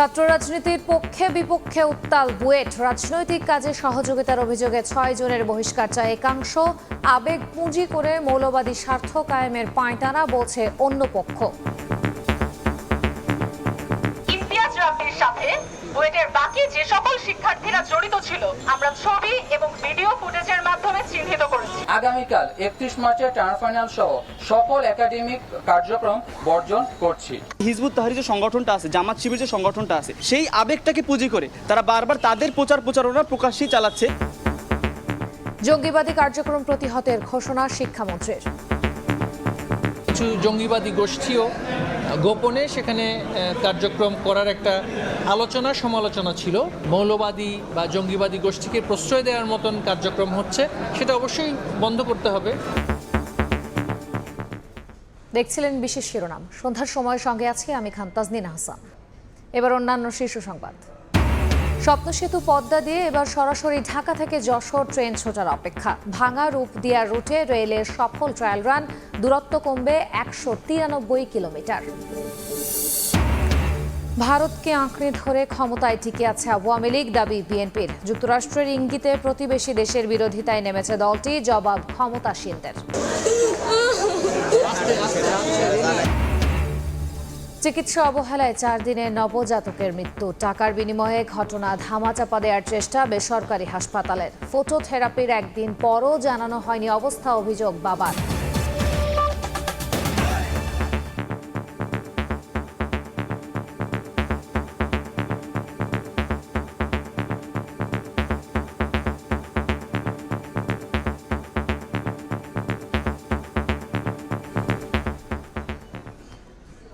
ছাত্র রাজনীতির পক্ষে বিপক্ষে উত্তাল বুয়েট। রাজনৈতিক কাজে সহযোগিতার অভিযোগে ছয় জনের বহিষ্কার চায় একাংশ। আবেগ পুঁজি করে মৌলবাদী স্বার্থ কায়েমের পাঁয়তারা বলছে অন্য পক্ষ। সাথে বুয়েটের বাকি যে সকল শিক্ষার্থীরা জড়িত ছিল আমরা ছবি এবং ভিডিও ফুটেজের মাধ্যমে চিহ্নিত করেছি। আগামীকাল একত্রিশ মার্চের টার্ম ফাইনাল সহ সকল একাডেমিক কার্যক্রম বর্জন করছি। হিজবুত তাহারি যে সংগঠনটা আছে জামাত শিবির যে সংগঠনটা আছে সেই আবেগটাকে পুঁজি করে তারা বারবার তাদের প্রচার প্রচারণা প্রকাশ্যেই চালাচ্ছে। জঙ্গিবাদী কার্যক্রম প্রতিহতের ঘোষণা শিক্ষামন্ত্রীর। কিছু জঙ্গিবাদী গোষ্ঠীও গোপনে সেখানে কার্যক্রম করার একটা আলোচনা, সমালোচনা ছিল। মৌলবাদী বা জঙ্গিবাদী গোষ্ঠীকে প্রশ্রয় দেওয়ার মতন কার্যক্রম হচ্ছে, সেটা অবশ্যই বন্ধ করতে হবে। দেখছিলেন বিশেষ শিরোনাম। সন্ধ্যার সময় সঙ্গে আছি আমি খান তাজনিন হাসান এবার অন্যান্য শীর্ষ সংবাদ। স্বপ্নসেতু পদ্মা দিয়ে এবার সরাসরি ঢাকা থেকে যশোর ট্রেন ছোটার অপেক্ষা। ভাঙা রূপ দিয়া রুটে রেলের সফল ট্রায়াল রান দূরত্ব কমবে একশো তিরানব্বই কিলোমিটার। ভারতকে আঁকড়ে ধরে ক্ষমতায় টিকে আছে আওয়ামী লীগ দাবি বিএনপির। যুক্তরাষ্ট্রের ইঙ্গিতে প্রতিবেশী দেশের বিরোধিতায় নেমেছে দলটি, জবাব ক্ষমতাসীনদের। চিকিৎসা অবহেলায় চার দিনে নবজাতকের মৃত্যু। টাকার বিনিময়ে ঘটনা ধামাচাপা দেওয়ার চেষ্টা বেসরকারি হাসপাতালের। ফটোথেরাপির একদিন পরও জানানো হয়নি অবস্থা অভিযোগ বাবার।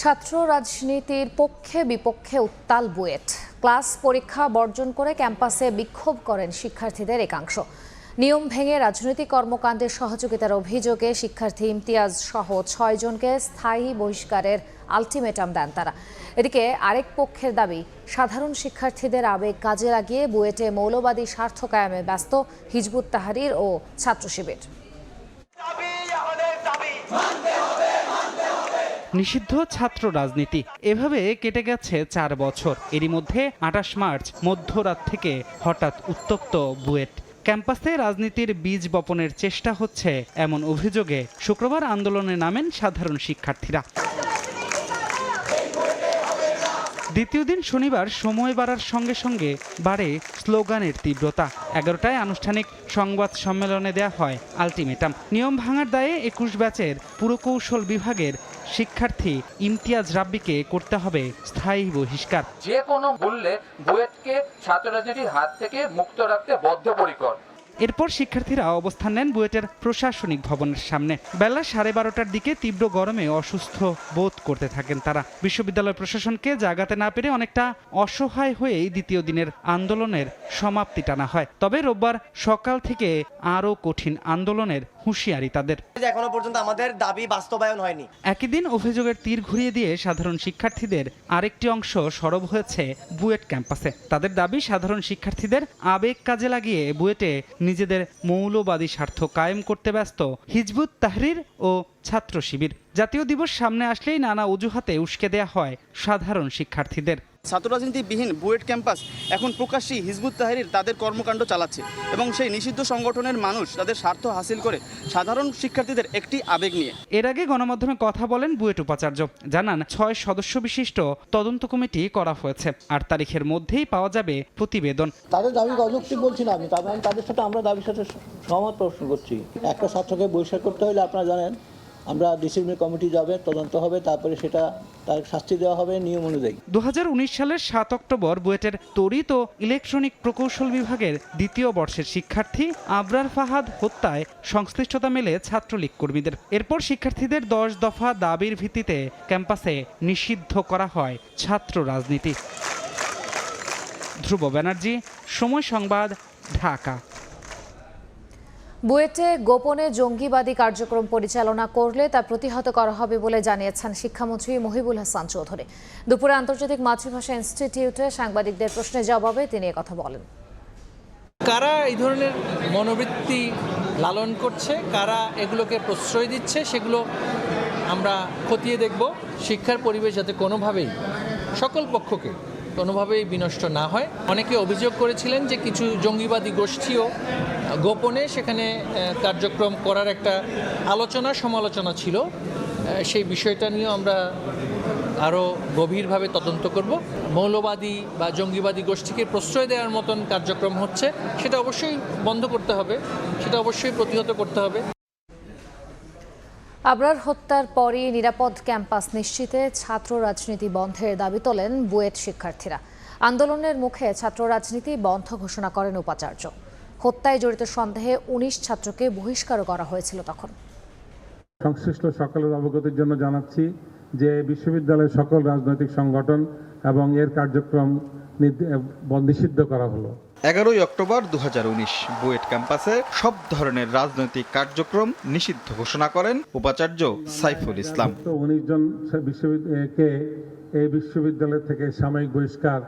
ছাত্র রাজনীতির পক্ষে বিপক্ষে উত্তাল বুয়েট। ক্লাস পরীক্ষা বর্জন করে ক্যাম্পাসে বিক্ষোভ করেন শিক্ষার্থীদের একাংশ। নিয়ম ভেঙে রাজনৈতিক কর্মকাণ্ডে সহযোগিতার অভিযোগে শিক্ষার্থী ইমতিয়াজ সহ ছয়জনকে স্থায়ী বহিষ্কারের আলটিমেটাম দেন তারা। এদিকে আরেক পক্ষের দাবি, সাধারণ শিক্ষার্থীদের আবেগ কাজে লাগিয়ে বুয়েটে মৌলবাদী স্বার্থ কায়েমে ব্যস্ত হিজবুত তাহারির ও ছাত্র শিবির নিষিদ্ধ ছাত্র রাজনীতি। এভাবে কেটে গেছে চার বছর। এরই মধ্যে আঠাশ মার্চ, মধ্যরাত থেকে হঠাৎ উত্তপ্ত বুয়েট। ক্যাম্পাসে রাজনীতির বীজ বপনের চেষ্টা হচ্ছে এমন অভিযোগে শুক্রবার আন্দোলনে নামেন সাধারণ শিক্ষার্থীরা। দ্বিতীয় দিন শনিবার সময় বাড়ার সঙ্গে সঙ্গে বাড়ে স্লোগানের তীব্রতা। এগারোটায় আনুষ্ঠানিক সংবাদ সম্মেলনে দেয়া হয় আলটিমেটাম। নিয়ম ভাঙার দায়ে একুশ ব্যাচের পুরকৌশল বিভাগের শিক্ষার্থী ইমতিয়াজ রাব্বিকে করতে হবে স্থায়ী বহিষ্কার। যে কোনো মূল্যে বুয়েটকে ছাত্র রাজনীতির হাত থেকে মুক্ত রাখতে বদ্ধপরিকর। এরপর শিক্ষার্থীরা অবস্থান নেন বুয়েটের প্রশাসনিক ভবনের সামনে। বেলা সাড়ে বারোটার দিকে তীব্র গরমে অসুস্থ বোধ করতে থাকেন তারা। বিশ্ববিদ্যালয় প্রশাসনকে জাগাতে না পেরে অনেকটা অসহায় হয়েই দ্বিতীয় দিনের আন্দোলনের সমাপ্তি টানা হয়। তবে রোববার সকাল থেকে আরও কঠিন আন্দোলনের হুঁশিয়ারি তাদের। এখনও পর্যন্ত আমাদের দাবি বাস্তবায়ন হয়নি। একই দিন অভিযোগের তীর ঘুরিয়ে দিয়ে সাধারণ শিক্ষার্থীদের আরেকটি অংশ সরব হয়েছে বুয়েট ক্যাম্পাসে। তাদের দাবি সাধারণ শিক্ষার্থীদের আবেগ কাজে লাগিয়ে বুয়েটে নিজেদের মৌলবাদী স্বার্থ কায়েম করতে ব্যস্ত হিজবুত তাহরির ও ছাত্র শিবির। জাতীয় দিবস সামনে আসলেই নানা অজুহাতে উস্কে দেয়া হয় সাধারণ শিক্ষার্থীদের। ছাত্র রাজনীতিবিহীন বুয়েট ক্যাম্পাস এখন প্রকাশ্যেই হিজবুত তাহারির তাদের কর্মকাণ্ড চালাচ্ছে এবং সেই নিষিদ্ধ সংগঠনের মানুষ তাদের স্বার্থ হাসিল করে সাধারণ শিক্ষার্থীদের একটি আবেগ নিয়ে। এর আগে গণমাধ্যমে কথা বলেন বুয়েট উপাচার্য। জানান ছয় সদস্য বিশিষ্ট তদন্ত কমিটি করা হয়েছে আট তারিখের মধ্যেই পাওয়া যাবে প্রতিবেদন। তাদের দাবি অযৌক্তিক বলছি না আমি আমি তাদের সাথে আমরা দাবির সাথে সহমত প্রশ্ন করছি। একটা ছাত্রকে বহিষ্কার করতে হলে আপনারা জানেন আমরা ডিসিপ্লিন কমিটি যাবে, তদন্ত হবে, তারপরে সেটা তার শাস্তি দেওয়া হবে নিয়ম অনুযায়ী। দু হাজার উনিশ সালের সাত অক্টোবর বুয়েটের তড়িৎ ও ইলেকট্রনিক প্রকৌশল বিভাগের দ্বিতীয় বর্ষের শিক্ষার্থী আবরার ফাহাদ হত্যায় সংশ্লিষ্টতা মেলে ছাত্রলীগ কর্মীদের। এরপর শিক্ষার্থীদের দশ দফা দাবির ভিত্তিতে ক্যাম্পাসে নিষিদ্ধ করা হয় ছাত্র রাজনীতি। ধ্রুব ব্যানার্জি, সময় সংবাদ, ঢাকা। বুয়েটে গোপনে জঙ্গিবাদী কার্যক্রম পরিচালনা করলে তা প্রতিহত করা হবে বলে জানিয়েছেন শিক্ষামন্ত্রী মহিবুল হাসান চৌধুরী। দুপুরে আন্তর্জাতিক মাতৃভাষা ইনস্টিটিউটে সাংবাদিকদের প্রশ্নের জবাবে তিনি কথা বলেন। কারা এই ধরনের মনোবৃত্তি লালন করছে, কারা এগুলোকে প্রশ্রয় দিচ্ছে, সেগুলো আমরা খতিয়ে দেখব। শিক্ষার পরিবেশ যাতে কোনোভাবেই সকল পক্ষকে কোনোভাবেই বিনষ্ট না হয়। অনেকে অভিযোগ করেছিলেন যে কিছু জঙ্গিবাদী গোষ্ঠীও গোপনে সেখানে কার্যক্রম করার একটা আলোচনা, সমালোচনা ছিল। সেই বিষয়টা নিয়েও আমরা আরও গভীরভাবে তদন্ত করব। মৌলবাদী বা জঙ্গিবাদী গোষ্ঠীকে প্রশ্রয় দেওয়ার মতন কার্যক্রম হচ্ছে, সেটা অবশ্যই বন্ধ করতে হবে, সেটা অবশ্যই প্রতিহত করতে হবে। আবরার হত্যার পরই নিরাপদ ক্যাম্পাস নিশ্চিতে ছাত্র রাজনীতি বন্ধের দাবি তোলেন বুয়েট শিক্ষার্থীরা। আন্দোলনের মুখে ছাত্র রাজনীতি বন্ধ ঘোষণা করেন উপাচার্য। হত্যায় জড়িত সন্দেহে উনিশ ছাত্রকে বহিষ্কারও করা হয়েছিল তখন। সংশ্লিষ্ট সকলের অবগতির জন্য জানাচ্ছি যে বিশ্ববিদ্যালয়ের সকল রাজনৈতিক সংগঠন এবং এর কার্যক্রম নিষিদ্ধ করা হলো। এগারোই অক্টোবর দু হাজার উনিশ বুয়েট ক্যাম্পাসে সব ধরনের রাজনৈতিক কার্যক্রম নিষিদ্ধ ঘোষণা করেন উপাচার্য সাইফুল ইসলাম। উনিশ জন বিশ্ববিদ্যালয়কে এই বিশ্ববিদ্যালয় থেকে সাময়িক বহিষ্কার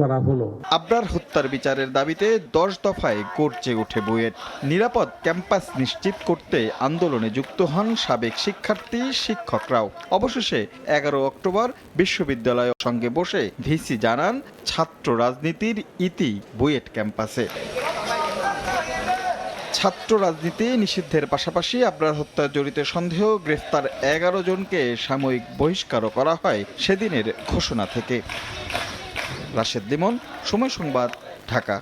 করা হলো। আবরার হত্যার বিচারের দাবিতে দশ দফায় গর্জে ওঠে বুয়েট। নিরাপদ ক্যাম্পাস নিশ্চিত করতে আন্দোলনে যুক্ত হন সাবেক শিক্ষার্থী, শিক্ষকরাও। অবশেষে এগারো অক্টোবর বিশ্ববিদ্যালয়ের সঙ্গে বসে ভিসি জানান ছাত্র রাজনীতির ইতি বুয়েট ক্যাম্পাসে। ছাত্র রাজনীতি নিষিদ্ধের পাশাপাশি আবরার হত্যায় জড়িত সন্দেহ গ্রেফতার এগারো জনকে সাময়িক বহিষ্কারও করা হয় সেদিনের ঘোষণা থেকে। রাশেদ লিমন সময় সংবাদ ঢাকা।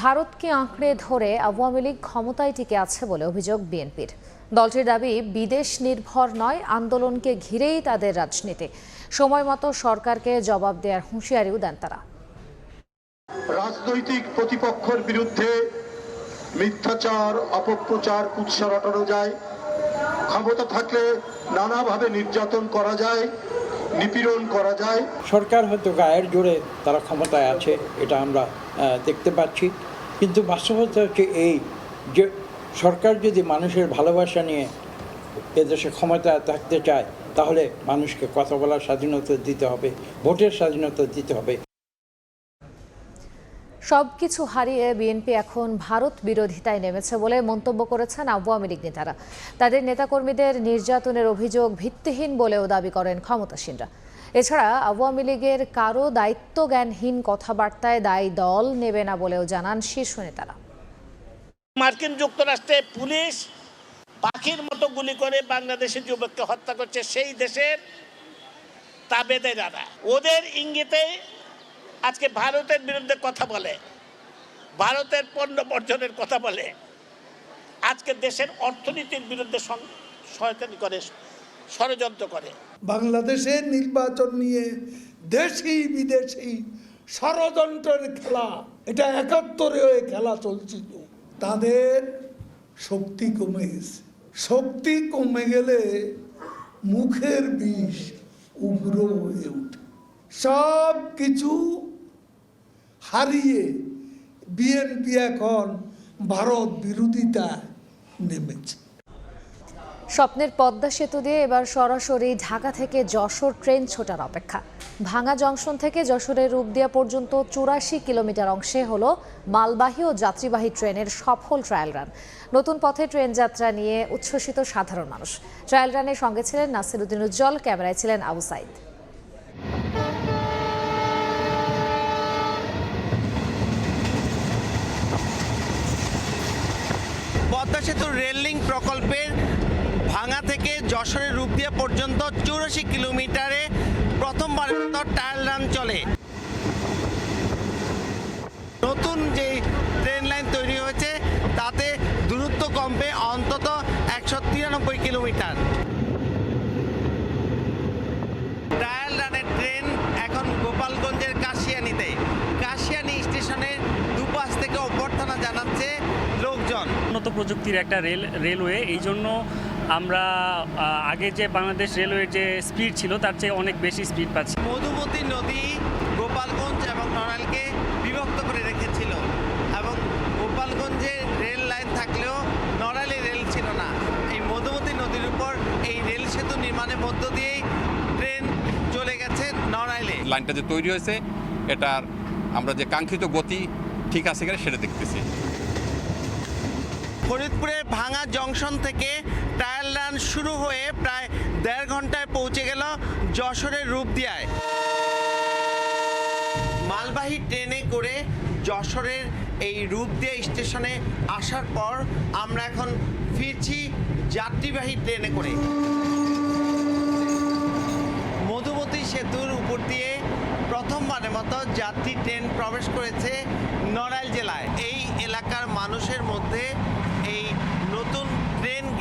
ভারতকে আঁকড়ে ধরে আওয়ামী লীগ ক্ষমতায় টিকে আছে বলে অভিযোগ বিএনপির। দলটির দাবি বিদেশ নির্ভর নয় আন্দোলনকে ঘিরেই তাদের রাজনীতি। সময় মতো সরকারকে জবাব দেওয়ার হুঁশিয়ারিও দেন তারা। রাজনৈতিক প্রতিপক্ষের বিরুদ্ধে মিথ্যাচার অপপ্রচার কুৎসা রটানো যায়। ক্ষমতা থাকলে নানাভাবে নির্যাতন করা যায়। নিপীড়ন করা যায়। সরকার হয়তো গায়ের জোরে তারা ক্ষমতায় আছে, এটা আমরা দেখতে পাচ্ছি। কিন্তু বাস্তবতা হচ্ছে এই যে সরকার যদি মানুষের ভালোবাসা নিয়ে এদেশে ক্ষমতায় থাকতে চায়, তাহলে মানুষকে কথা বলার স্বাধীনতা দিতে হবে, ভোটের স্বাধীনতা দিতে হবে। সবকিছু হারিয়ে বিএনপি এখন ভারত বিরোধিতায় নেমেছে বলে মন্তব্য করেছেন আওয়ামী লীগ নেতারা। তাদের নেতাকর্মীদের নির্যাতনের অভিযোগ ভিত্তিহীন বলেও দাবি করেন ক্ষমতাসীনরা। এছাড়া আওয়ামী লীগের কারও দায়িত্বজ্ঞানহীন কথাবার্তায় দায়ী দল নেবে না বলেও জানান শীর্ষ নেতারা। মার্কিন যুক্তরাষ্ট্রে পুলিশ পাখির মতো গুলি করে বাংলাদেশের যুবককে হত্যা করছে সেই দেশের তাবেদেরারা। ওদের ইঙ্গিতে আজকে ভারতের বিরুদ্ধে কথা বলে, ভারতের পণ্য বর্জনের কথা বলে, আজকে দেশের অর্থনীতির বিরুদ্ধে সং- শয়তানি করে, ষড়যন্ত্র করে। বাংলাদেশের নির্বাচন নিয়ে দেশি বিদেশি ষড়যন্ত্রের খেলা, এটা একাত্তরে ওই খেলা চলছিল। তাদের শক্তি কমে গেছে। শক্তি কমে গেলে মুখের বিষ উগ্র হয়ে ওঠে। সব কিছু হারিয়ে বিএনপি এখন ভারত বিরোধিতা নেমেছে। স্বপ্নের পদ্মা সেতু দিয়ে এবার সরাসরি ঢাকা থেকে যশোর ট্রেন ছোটার অপেক্ষা। ভাঙা জংশন থেকে যশোরের রূপদিয়া পর্যন্ত চুরাশি কিলোমিটার অংশে হলো মালবাহী ও যাত্রীবাহী ট্রেনের সফল ট্রায়াল রান। নতুন পথে ট্রেন যাত্রা নিয়ে উচ্ছ্বসিত সাধারণ মানুষ। ট্রায়াল রানের সঙ্গে ছিলেন নাসিরুদ্দিন উজ্জ্বল, ক্যামেরায় ছিলেন আবু সাইদ পদ্মা সেতু রেল প্রকল্পের ভাঙা থেকে যশোরের রূপদিয়া পর্যন্ত চৌরাশি কিলোমিটারে প্রথমবারের মতো টায়ার রান চলে। নতুন যে ট্রেন লাইন তৈরি হয়েছে, তাতে দূরত্ব কমবে অন্তত একশো তিরানব্বই কিলোমিটার। ট্রায়াল রানের ট্রেন এখন গোপালগঞ্জের কাশিয়ানিতে। কাশিয়ানি স্টেশনের দুপাশ থেকে অভ্যর্থনা জানাচ্ছে লোকজন উন্নত প্রযুক্তির একটা রেল রেলওয়ে এই জন্য আমরা আগে যে বাংলাদেশ রেলওয়ের যে স্পিড ছিল তার চেয়ে অনেক বেশি স্পিড পাচ্ছি। মধুমতি নদী গোপালগঞ্জ এবং নড়াইলকে বিভক্ত করে রেখেছিল এবং গোপালগঞ্জে রেল লাইন থাকলেও নড়াইলে রেল ছিল না। এই মধুমতি নদীর উপর এই রেল সেতু নির্মাণের মধ্য দিয়েই ট্রেন চলে গেছে নড়াইলে। লাইনটা যে তৈরি হয়েছে এটার আমরা যে কাঙ্ক্ষিত গতি ঠিক আছে কিনা সেটা দেখতেছি। ফরিদপুরের ভাঙা জংশন থেকে ট্রায়াল রান শুরু হয়ে প্রায় দেড় ঘন্টায় পৌঁছে গেল যশোরের রূপদিয়ায়। মালবাহী ট্রেনে করে যশোরের এই রূপদিয়া স্টেশনে আসার পর আমরা এখন ফিরছি যাত্রীবাহী ট্রেনে করে। মধুমতি সেতুর উপর দিয়ে প্রথমবারের মতো যাত্রী ট্রেন প্রবেশ করেছে নড়াইল জেলায়। এই এলাকার মানুষের মধ্যে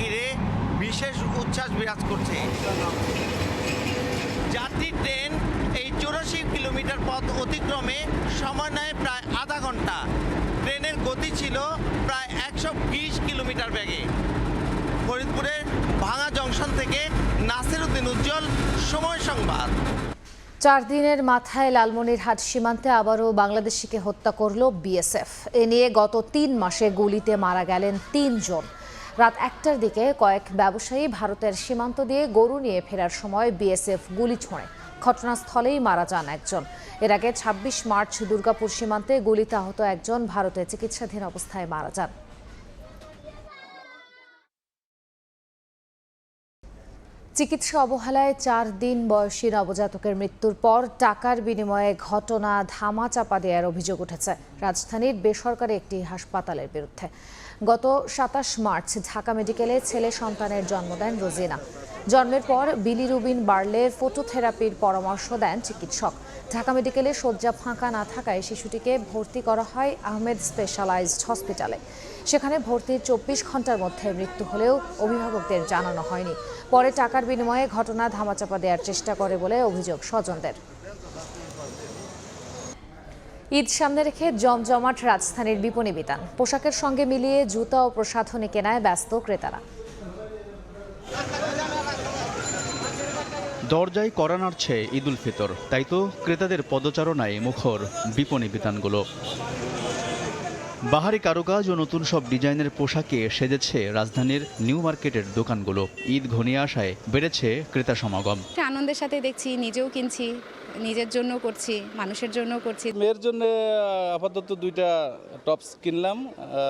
ঘিরে বিশেষ উচ্ছ্বাস বিরাজ করছে। যাত্রী ট্রেন এই চৌরাশি কিলোমিটার পথ অতিক্রমে সময় নেয় প্রায় আধা ঘণ্টা। ট্রেনের গতি ছিল প্রায় একশো বিশ কিলোমিটার ব্যাগে ফরিদপুরের ভাঙা জংশন থেকে নাসির উদ্দিন উজ্জ্বল, সময় সংবাদ। চার দিনের মাথায় লালমনিরহাট সীমান্তে আবারও বাংলাদেশিকে হত্যা করল বিএসএফ। এ নিয়ে গত তিন মাসে গুলিতে মারা গেলেন তিনজন। রাত একটার দিকে কয়েক ব্যবসায়ী ভারতের সীমান্ত দিয়ে গরু নিয়ে ফেরার সময় বিএসএফ গুলি ছোঁড়ে। ঘটনাস্থলেই মারা যান একজন। এর আগে ২৬ মার্চ দুর্গাপুর সীমান্তে গুলিতে আহত একজন ভারতে চিকিৎসাধীন অবস্থায় মারা যান। চিকিৎসা অবহেলায় চার দিন বয়সী নবজাতকের মৃত্যুর পর টাকার বিনিময়ে ঘটনা ধামাচাপা দেওয়ার অভিযোগ উঠেছে। রাজধানীর বেসরকারি একটি হাসপাতালের বিরুদ্ধে। গত সাতাশ মার্চ ঢাকা মেডিকেলে ছেলে সন্তানের জন্ম দেন রোজিনা। জন্মের পর বিলিরুবিন বাড়লে ফটোথেরাপির পরামর্শ দেন চিকিৎসক। ঢাকা মেডিকেলে শয্যা ফাঁকা না থাকায় শিশুটিকে ভর্তি করা হয় আহমেদ স্পেশালাইজড হসপিটালে। সেখানে ভর্তির চব্বিশ ঘণ্টার মধ্যে মৃত্যু হলেও অভিভাবকদের জানানো হয়নি। পরে টাকার বিনিময়ে ঘটনা ধামাচাপা দেওয়ার চেষ্টা করে বলে অভিযোগ স্বজনদের। ঈদ সামনে রেখে জমজমাট রাজধানীর বিপণী বিতান। পোশাকের সঙ্গে মিলিয়ে জুতা ও প্রসাধনী কেনায় ব্যস্ত ক্রেতারা। দরজায় করা নাড়ছে ঈদুল ফিতর, তাই তো ক্রেতাদের পদচারণায় মুখর বিপণী বিতানগুলো। বাহারি কারুকাজ ও নতুন সব ডিজাইনের পোশাকে সেজেছে রাজধানীর নিউ মার্কেটের দোকানগুলো। ঈদ ঘনিয়ে আসায় বেড়েছে ক্রেতা সমাগম। আনন্দের সাথে দেখছি নিজেও কিনছি নিজের জন্য করছি মানুষের জন্য করছি। মেয়ের জন্য আপাতত দুইটা টপস কিনলাম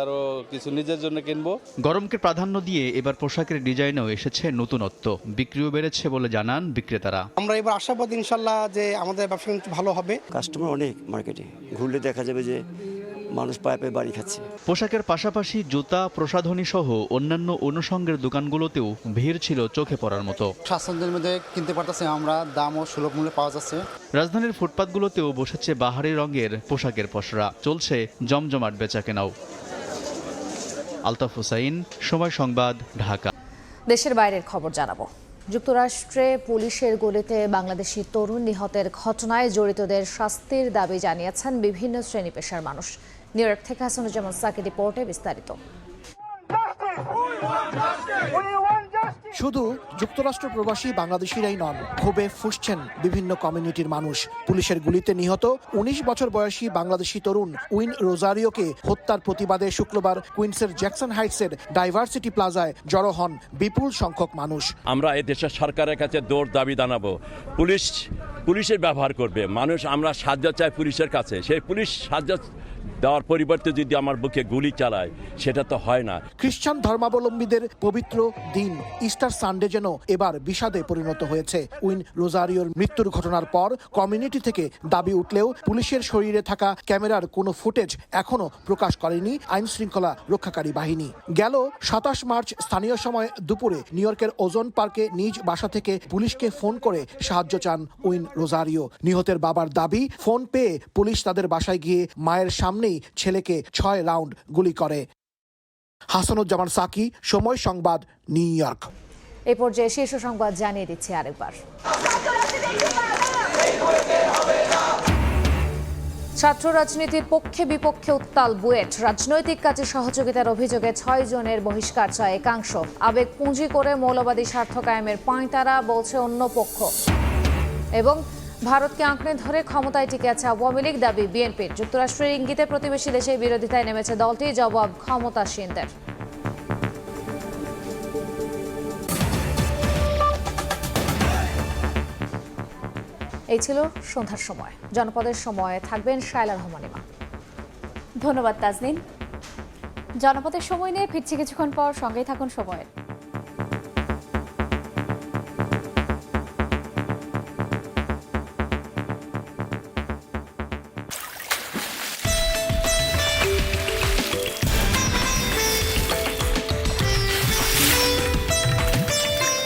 আরও কিছু নিজের জন্য কিনবো। গরমকে প্রাধান্য দিয়ে এবার পোশাকের ডিজাইনেও এসেছে নতুনত্ব। বিক্রিও বেড়েছে বলে জানান বিক্রেতারা। আমরা এবার আশাবাদ ইনশাল্লাহ যে আমাদের ব্যবসা কিন্তু ভালো হবে। কাস্টমার অনেক মার্কেটে। ঘুরলে দেখা যাবে যে মানুষ পায়ে পায়ে বাড়ি খাচ্ছে। পোশাকের পাশাপাশি জুতা প্রসাধনী সহ অন্যান্য অনুষঙ্গের দোকানগুলোতেও ভিড় ছিল চোখে পড়ার মতো। স্বাচ্ছন্দ্যের মধ্যে কিনতে পারতেছি আমরা দাম ও সুলভ মূল্যে পাওয়া যাচ্ছে। রাজধানীর ফুটপাতগুলোতেও বসেছে বাহারি রঙের পোশাকের পসরা। চলছে জমজমাট বেচাকেনাও। আলতাফ হুসাইন সময় সংবাদ ঢাকা। দেশের বাইরের খবর জানাব। যুক্তরাষ্ট্রে পুলিশের গুলিতে বাংলাদেশি তরুণ নিহতের ঘটনায় জড়িতদের শাস্তির দাবি জানিয়েছেন বিভিন্ন শ্রেণি পেশার মানুষ। নিউ ইয়র্ক থেকে হাসানুজ্জামান সাকি রিপোর্টে বিস্তারিত। শুধু যুক্তরাষ্ট্র প্রবাসী বাংলাদেশিরাই নন ক্ষোভে ফুসছেন বিভিন্ন কমিউনিটির মানুষ। পুলিশের গুলিতে নিহত ১৯ বছর বয়সী বাংলাদেশি তরুণ উইন রোজারিওকে হত্যার প্রতিবাদে শুক্রবার কুইন্সের জ্যাকসন হাইটসের ডাইভার্সিটি প্লাজায় জড়ো হন বিপুল সংখ্যক মানুষ। আমরা এই দেশের সরকারের কাছে দৌড় দাবি জানাব। পুলিশ পুলিশের ব্যবহার করবে। মানুষ আমরা সাহায্য চাই পুলিশের কাছে। সেই পুলিশ সাহায্য দেওয়ার পরিবর্তে যদি আমার বুকে গুলি চালায়, সেটা তো হয় না। খ্রিস্টান ধর্মাবলম্বীদের পবিত্র দিন ইস্টার সানডে যেন এবার বিষাদে পরিণত হয়েছে। উইন রোজারিওর মৃত্যুর ঘটনার পর কমিউনিটি থেকে দাবি উঠলেও পুলিশের শরীরে থাকা ক্যামেরার কোনো ফুটেজ এখনও প্রকাশ করেনি আইন শৃঙ্খলা রক্ষাকারী বাহিনী। গেল সাতাশ মার্চ স্থানীয় সময় দুপুরে নিউ ইয়র্কের ওজন পার্কে নিজ বাসা থেকে পুলিশকে ফোন করে সাহায্য চান উইন রোজারিও। নিহতের বাবার দাবি, ফোন পেয়ে পুলিশ তাদের বাসায় গিয়ে মায়ের সামনেই ছেলেকে ছয় রাউন্ড গুলি করে। হাসানুজ্জামান সাকি, সময় সংবাদ, নিউ ইয়র্ক। এই পর্যায়ে শীর্ষ সংবাদ জানিয়ে দিচ্ছি আরেকবার। ছাত্র রাজনীতির পক্ষে বিপক্ষে উত্তাল বুয়েট। রাজনৈতিক কাজে সহযোগিতার অভিযোগে ছয় জনের বহিষ্কার চায় একাংশ। আবেগ পুঁজি করে মৌলবাদী স্বার্থ কায়েমের পাঁয়তারা বলছে অন্য পক্ষ। এবং ভারতকে আঁকড়ে ধরে ক্ষমতায় টিকে আছে আওয়ামী লীগ দাবি বিএনপির যুক্তরাষ্ট্রের ইঙ্গিতে প্রতিবেশী দেশের বিরোধিতায় নেমেছে দলটি, জবাব ক্ষমতাসীনদের। এই ছিল সন্ধ্যার সময়। জনপদের সময় থাকবেন শায়লা রহমানিমা ধন্যবাদ তাজনিন। জনপদের সময় নিয়ে ফিরছি কিছুক্ষণ পর। সঙ্গেই থাকুন সময়ের